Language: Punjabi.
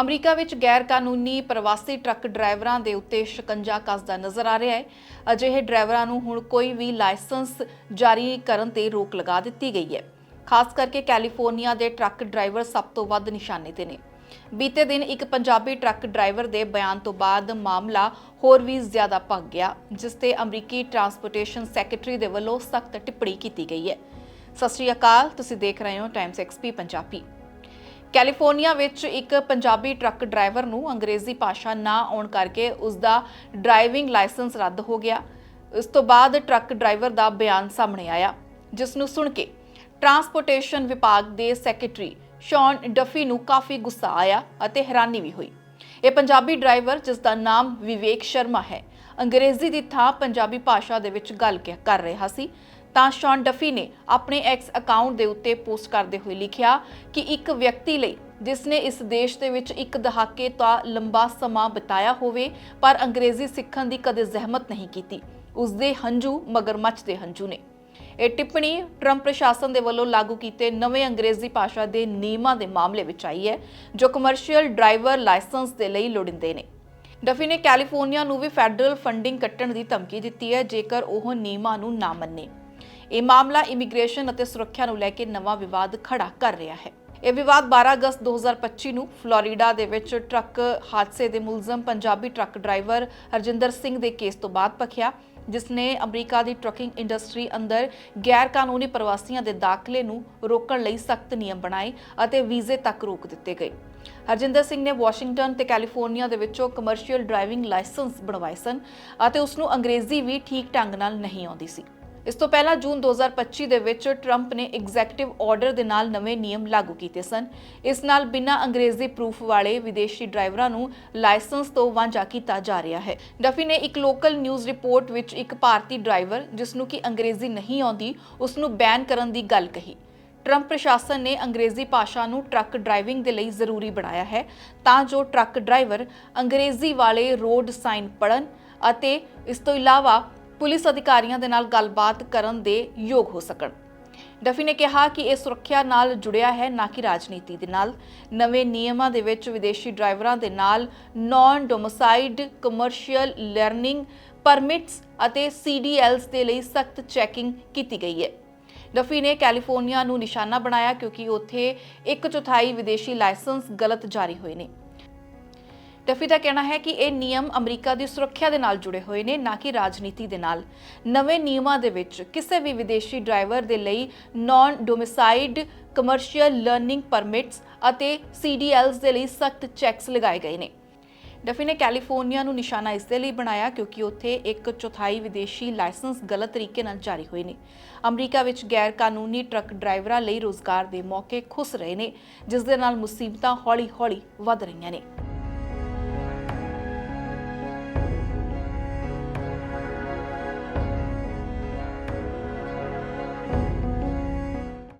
ਅਮਰੀਕਾ ਵਿੱਚ ਗੈਰ ਕਾਨੂੰਨੀ ਪ੍ਰਵਾਸੀ ਟਰੱਕ ਡਰਾਈਵਰਾਂ ਦੇ ਉੱਤੇ ਸ਼ਿਕੰਜਾ ਕੱਸਦਾ ਨਜ਼ਰ ਆ ਰਿਹਾ ਹੈ। ਅਜਿਹੇ ਡਰਾਈਵਰਾਂ ਨੂੰ ਹੁਣ ਕੋਈ ਵੀ ਲਾਇਸੈਂਸ ਜਾਰੀ ਕਰਨ ਤੇ ਰੋਕ ਲਗਾ ਦਿੱਤੀ ਗਈ ਹੈ। ਖਾਸ ਕਰਕੇ ਕੈਲੀਫੋਰਨੀਆ ਦੇ ਟਰੱਕ ਡਰਾਈਵਰ ਸਭ ਤੋਂ ਵੱਧ ਨਿਸ਼ਾਨੇ ਤੇ ਨੇ। ਬੀਤੇ ਦਿਨ ਇੱਕ ਪੰਜਾਬੀ ਟਰੱਕ ਡਰਾਈਵਰ ਦੇ ਬਿਆਨ ਤੋਂ ਬਾਅਦ ਮਾਮਲਾ ਹੋਰ ਵੀ ਜ਼ਿਆਦਾ ਭੱਗ ਗਿਆ, ਜਿਸ ਤੇ ਅਮਰੀਕੀ ਟਰਾਂਸਪੋਰਟੇਸ਼ਨ ਸੈਕਟਰੀ ਦੇ ਵੱਲੋਂ ਸਖਤ ਟਿੱਪਣੀ ਕੀਤੀ ਗਈ ਹੈ। ਸਤਿ ਸ਼੍ਰੀ ਅਕਾਲ, ਤੁਸੀਂ ਦੇਖ ਰਹੇ ਹੋ ਟਾਈਮਸ ਐਕਸਪੀ ਪੰਜਾਬੀ। ਕੈਲੀਫੋਰਨੀਆ ਵਿੱਚ ਇੱਕ ਪੰਜਾਬੀ ਟਰੱਕ ਡਰਾਈਵਰ ਨੂੰ ਅੰਗਰੇਜ਼ੀ ਭਾਸ਼ਾ ਨਾ ਆਉਣ ਕਰਕੇ ਉਸ ਦਾ ਡਰਾਈਵਿੰਗ ਲਾਇਸੈਂਸ ਰੱਦ ਹੋ ਗਿਆ। ਇਸ ਤੋਂ ਬਾਅਦ ਟਰੱਕ ਡਰਾਈਵਰ ਦਾ ਬਿਆਨ ਸਾਹਮਣੇ ਆਇਆ, ਜਿਸ ਨੂੰ ਸੁਣ ਕੇ ਟਰਾਂਸਪੋਰਟੇਸ਼ਨ ਵਿਭਾਗ ਦੇ ਸੈਕਟਰੀ ਸ਼ੌਨ ਡਫੀ ਨੂੰ ਕਾਫੀ ਗੁੱਸਾ ਆਇਆ ਅਤੇ ਹੈਰਾਨੀ ਵੀ ਹੋਈ। ਇਹ ਪੰਜਾਬੀ ਡਰਾਈਵਰ, ਜਿਸ ਦਾ ਨਾਮ ਵਿਵੇਕ ਸ਼ਰਮਾ ਹੈ, ਅੰਗਰੇਜ਼ੀ ਦੀ ਥਾਂ ਪੰਜਾਬੀ ਭਾਸ਼ਾ ਦੇ ਵਿੱਚ ਗੱਲ ਕ- ਕਰ ਰਿਹਾ ਸੀ। ਤਾਂ ਸ਼ੌਨ ਡਫੀ ਨੇ ਆਪਣੇ ਐਕਸ ਅਕਾਊਂਟ ਦੇ ਉੱਤੇ ਪੋਸਟ ਕਰਦੇ ਹੋਏ ਲਿਖਿਆ ਕਿ ਇੱਕ ਵਿਅਕਤੀ ਲਈ ਜਿਸ ਨੇ ਇਸ ਦੇਸ਼ ਦੇ ਵਿੱਚ ਇੱਕ ਦਹਾਕੇ ਤੋਂ ਲੰਬਾ ਸਮਾਂ ਬਿਤਾਇਆ ਹੋਵੇ, ਪਰ ਅੰਗਰੇਜ਼ੀ ਸਿੱਖਣ ਦੀ ਕਦੇ ਜ਼ਹਿਮਤ ਨਹੀਂ ਕੀਤੀ। ਉਸ ਦੇ ਹੰਝੂ ਮਗਰਮੱਛ ਦੇ ਹੰਝੂ ਨੇ। ਇਹ ਟਿੱਪਣੀ ਟਰੰਪ ਪ੍ਰਸ਼ਾਸਨ ਦੇ ਵੱਲੋਂ ਲਾਗੂ ਕੀਤੇ ਨਵੇਂ ਅੰਗਰੇਜ਼ੀ ਭਾਸ਼ਾ ਦੇ ਨਿਯਮਾਂ ਦੇ ਮਾਮਲੇ ਵਿੱਚ ਆਈ ਹੈ, ਜੋ ਕਮਰਸ਼ੀਅਲ ਡਰਾਈਵਰ ਲਾਇਸੈਂਸ ਦੇ ਲਈ ਲੋੜੀਂਦੇ ਨੇ। ਡਫੀ ਨੇ ਕੈਲੀਫੋਰਨੀਆ ਨੂੰ ਵੀ ਫੈਡਰਲ ਫੰਡਿੰਗ ਕੱਟਣ ਦੀ ਧਮਕੀ ਦਿੱਤੀ ਹੈ, ਜੇਕਰ ਉਹ ਨਿਯਮਾਂ ਨੂੰ ਨਾ ਮੰਨੇ। ਇਹ ਮਾਮਲਾ ਇਮੀਗ੍ਰੇਸ਼ਨ ਅਤੇ ਸੁਰੱਖਿਆ ਨੂੰ ਲੈ ਕੇ ਨਵਾਂ ਵਿਵਾਦ ਖੜਾ ਕਰ ਰਿਹਾ ਹੈ। ਇਹ ਵਿਵਾਦ 12 ਅਗਸਤ 2025 ਨੂੰ ਫਲੋਰੀਡਾ ਦੇ ਵਿੱਚ ਟਰੱਕ ਹਾਦਸੇ ਦੇ ਮੁਲਜ਼ਮ ਪੰਜਾਬੀ ਟਰੱਕ ਡਰਾਈਵਰ ਹਰਜਿੰਦਰ ਸਿੰਘ ਦੇ ਕੇਸ ਤੋਂ ਬਾਅਦ ਭਖਿਆ ਜਿਸ ਨੇ ਅਮਰੀਕਾ ਦੀ ਟਰੱਕਿੰਗ ਇੰਡਸਟਰੀ ਅੰਦਰ ਗੈਰ ਕਾਨੂੰਨੀ ਪ੍ਰਵਾਸੀਆਂ ਦੇ ਦਾਖਲੇ ਨੂੰ ਰੋਕਣ ਲਈ ਸਖਤ ਨਿਯਮ ਬਣਾਏ ਅਤੇ ਵੀਜ਼ੇ ਤੱਕ ਰੋਕ ਦਿੱਤੇ ਗਏ। ਹਰਜਿੰਦਰ ਸਿੰਘ ਨੇ ਵਾਸ਼ਿੰਗਟਨ ਤੇ ਕੈਲੀਫੋਰਨੀਆ ਦੇ ਵਿੱਚੋਂ ਕਮਰਸ਼ੀਅਲ ਡਰਾਈਵਿੰਗ ਲਾਇਸੈਂਸ ਬਣਵਾਏ ਸਨ ਅਤੇ ਉਸ ਨੂੰ ਅੰਗਰੇਜ਼ੀ ਵੀ ਠੀਕ ਢੰਗ ਨਾਲ ਨਹੀਂ ਆਉਂਦੀ ਸੀ। ਇਸ ਤੋਂ ਪਹਿਲਾਂ ਜੂਨ 2025 ਦੇ ਵਿੱਚ ਟਰੰਪ ਨੇ ਐਗਜ਼ੈਕਟਿਵ ਆਰਡਰ ਦੇ ਨਾਲ ਨਵੇਂ ਨਿਯਮ ਲਾਗੂ ਕੀਤੇ ਸਨ। ਇਸ ਨਾਲ ਬਿਨਾਂ ਅੰਗਰੇਜ਼ੀ ਪ੍ਰੂਫ ਵਾਲੇ ਵਿਦੇਸ਼ੀ ਡਰਾਈਵਰਾਂ ਨੂੰ ਲਾਇਸੈਂਸ ਤੋਂ ਵਾਂਝਾ ਕੀਤਾ ਜਾ ਰਿਹਾ ਹੈ। ਡਫੀ ਨੇ ਇੱਕ ਲੋਕਲ ਨਿਊਜ਼ ਰਿਪੋਰਟ ਵਿੱਚ ਇੱਕ ਭਾਰਤੀ ਡਰਾਈਵਰ, ਜਿਸ ਨੂੰ ਕਿ ਅੰਗਰੇਜ਼ੀ ਨਹੀਂ ਆਉਂਦੀ, ਉਸ ਨੂੰ ਬੈਨ ਕਰਨ ਦੀ ਗੱਲ ਕਹੀ। ਟਰੰਪ ਪ੍ਰਸ਼ਾਸਨ ਨੇ ਅੰਗਰੇਜ਼ੀ ਭਾਸ਼ਾ ਨੂੰ ਟਰੱਕ ਡਰਾਈਵਿੰਗ ਦੇ ਲਈ ਜ਼ਰੂਰੀ ਬਣਾਇਆ ਹੈ, ਤਾਂ ਜੋ ਟਰੱਕ ਡਰਾਈਵਰ ਅੰਗਰੇਜ਼ੀ ਵਾਲੇ ਰੋਡ ਸਾਈਨ ਪੜਨ ਅਤੇ ਇਸ ਤੋਂ ਇਲਾਵਾ ਪੁਲਿਸ ਅਧਿਕਾਰੀਆਂ ਦੇ ਨਾਲ ਗੱਲਬਾਤ ਕਰਨ ਦੇ ਯੋਗ ਹੋ ਸਕਣ। ਡਫੀ ਨੇ ਕਿਹਾ ਕਿ ਇਹ ਸੁਰੱਖਿਆ ਨਾਲ ਜੁੜਿਆ ਹੈ, ਨਾ ਕਿ ਰਾਜਨੀਤੀ ਦੇ ਨਾਲ। ਨਵੇਂ ਨਿਯਮਾਂ ਦੇ ਵਿੱਚ ਵਿਦੇਸ਼ੀ ਡਰਾਈਵਰਾਂ ਦੇ ਨਾਲ non domiciled commercial learning permits ਅਤੇ ਸੀਡੀਐਲਸ ਦੇ ਲਈ ਸਖਤ ਚੈਕਿੰਗ ਕੀਤੀ ਗਈ ਹੈ। ਡਫੀ ਨੇ ਕੈਲੀਫੋਰਨੀਆ ਨੂੰ ਨਿਸ਼ਾਨਾ ਬਣਾਇਆ ਕਿਉਂਕਿ ਉੱਥੇ ਇੱਕ ਚੌਥਾਈ ਵਿਦੇਸ਼ੀ ਲਾਇਸੈਂਸ ਗਲਤ ਜਾਰੀ ਹੋਏ ਨੇ। ਡਫੀ ਦਾ ਕਹਿਣਾ ਹੈ ਕਿ ਇਹ ਨਿਯਮ ਅਮਰੀਕਾ ਦੀ ਸੁਰੱਖਿਆ ਦੇ ਨਾਲ ਜੁੜੇ ਹੋਏ ਨੇ, ਨਾ ਕਿ ਰਾਜਨੀਤੀ ਦੇ ਨਾਲ। ਨਵੇਂ ਨਿਯਮਾਂ ਦੇ ਵਿੱਚ ਕਿਸੇ ਵੀ ਵਿਦੇਸ਼ੀ ਡਰਾਈਵਰ ਦੇ ਲਈ non domiciled commercial learning permits ਅਤੇ ਸੀਡੀਐਲਸ ਦੇ ਲਈ ਸਖਤ ਚੈੱਕਸ ਲਗਾਏ ਗਏ ਨੇ। ਡਫੀ ਨੇ ਕੈਲੀਫੋਰਨੀਆ ਨੂੰ ਨਿਸ਼ਾਨਾ ਇਸ ਦੇ ਲਈ ਬਣਾਇਆ ਕਿਉਂਕਿ ਉੱਥੇ ਇੱਕ ਚੌਥਾਈ ਵਿਦੇਸ਼ੀ ਲਾਇਸੈਂਸ ਗਲਤ ਤਰੀਕੇ ਨਾਲ ਜਾਰੀ ਹੋਏ ਨੇ। ਅਮਰੀਕਾ ਵਿੱਚ ਗੈਰ ਕਾਨੂੰਨੀ ਟਰੱਕ ਡਰਾਈਵਰਾਂ ਲਈ ਰੋਜ਼ਗਾਰ ਦੇ ਮੌਕੇ ਖੁੱਸ ਰਹੇ ਨੇ, ਜਿਸ ਦੇ ਨਾਲ ਮੁਸੀਬਤਾਂ ਹੌਲੀ-ਹੌਲੀ ਵੱਧ ਰਹੀਆਂ ਨੇ।